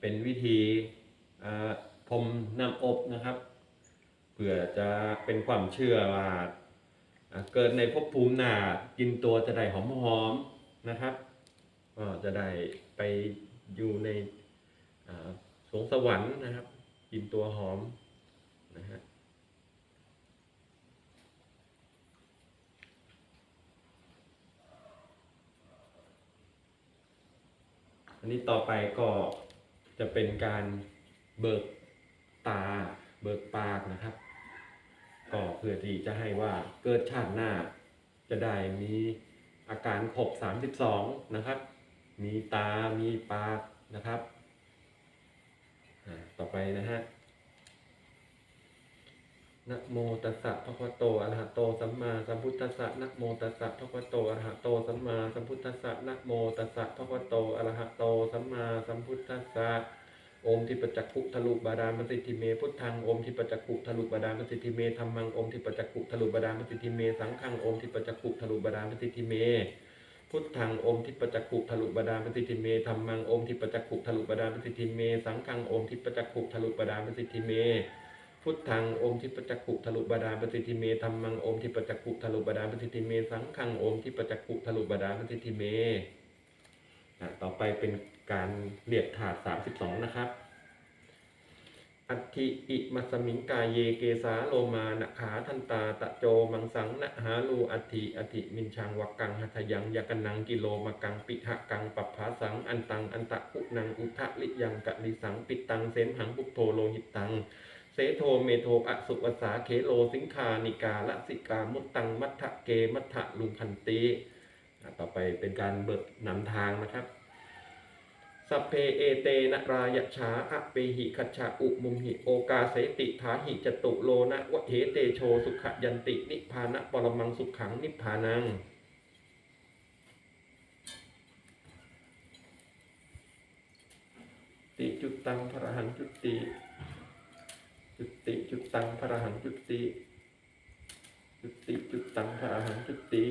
เป็นวิธีพรมน้ำอบนะครับ เพื่อจะเป็นความเชื่อว่าเกิดในภพภูมิหนากินตัวจะได้หอมๆนะครับก็จะได้ไปอยู่ในสวงสวรรค์นะครับ กินตัวหอมนะฮะอันนี้ต่อไปก็ จะเป็นการเบิกตา เบิกปากนะครับ ก็เพื่อที่จะให้ว่าเกิดชาติหน้า จะได้มีอาการครบ32 นะครับ มีตา มีปากนะครับ ต่อไปนะฮะ นะโมตัสสะภะคะวะโตอะระหะโตสัมมาสัมพุทธัสสะนะโมตัสสะภะคะวะโตอะระหะโตสัมมาสัมพุทธัสสะนะโมตัสสะภะคะวะโตอะระหะโตสัมมาสัมพุทธัสสะโอมทิปจักขุทะลุบาดามสิทธิเมพุทธังโอมทิปจักขุทะลุบาดามสิทธิเมธัมมังโอมทิปจักขุทะลุบาดามสิทธิเมสังฆังโอมทิปจักขุทะลุบาดามสิทธิเมพุทธังโอมทิปจักขุทะลุบาดามสิทธิเมธัมมังโอมทิปจักขุทะลุบาดามสิทธิเมสังฆังโอมทิปจักขุทะลุบาดามสิทธิเม พุทธังโอมทิปจักขุทะลุบดาปฏิทิเมธรรมังโอมทิปจักขุทะลุบดาปฏิทิเม สังฆังโอมทิปจักขุทะลุบดาปฏิทิเมต่อไปเป็นการเรียกถาด32นะครับ อัติอิมัสมิงกายเยเกสาโลมานะขาทันตาตะโจมังสังนะหาลูอัติอัติมินชังวักกังหัตยังยกันนังกิโลมะกังปิหะกังปัปภาสังอันตังอันตะกุนังอุทะลิยังกะลิสังปิตังเสนหังปุโทโลหิตตัง เสโทเมโทอสุวสาเคโลสิงคานิกาละสิกามุตตังมัทธะเกมัทธะลุงคันติต่อไปเป็นการเบิกนำทางนะครับสัพเพเอเตนะรายชาอะเปหิคัจฉาอุมุมหิโอกาเสติทาหิจตุโลนะวะเหเตโชสุขยันติ นิพานะปรมังสุขขังนิพพานังติจุตังพระหันจุติ จุติจุตตังพระหันจุติ จุติจุตตังพระหันจุติ